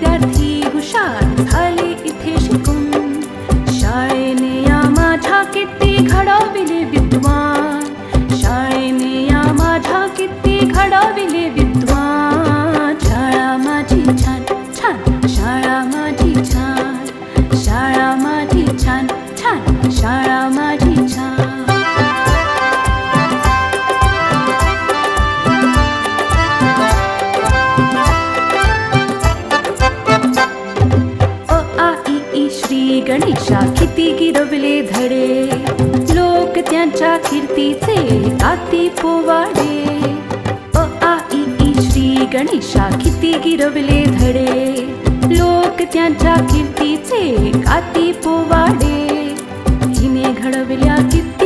विद्यार्थी हुशार झाले इथे शिकून शाळेने या माझ्या किती घडविले विद्वान शाळेने या माझ्या किती घडविले विद्वान शाळा माझी छान डबले धडे. लोक त्यांच्या कीर्तीचे आती पोवाडे. अ आ इ ई श्री गणेशा किती गिरवले धडे. लोक त्यांच्या कीर्तीचे आती पोवाडे. हिने घडवल्या किती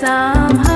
time.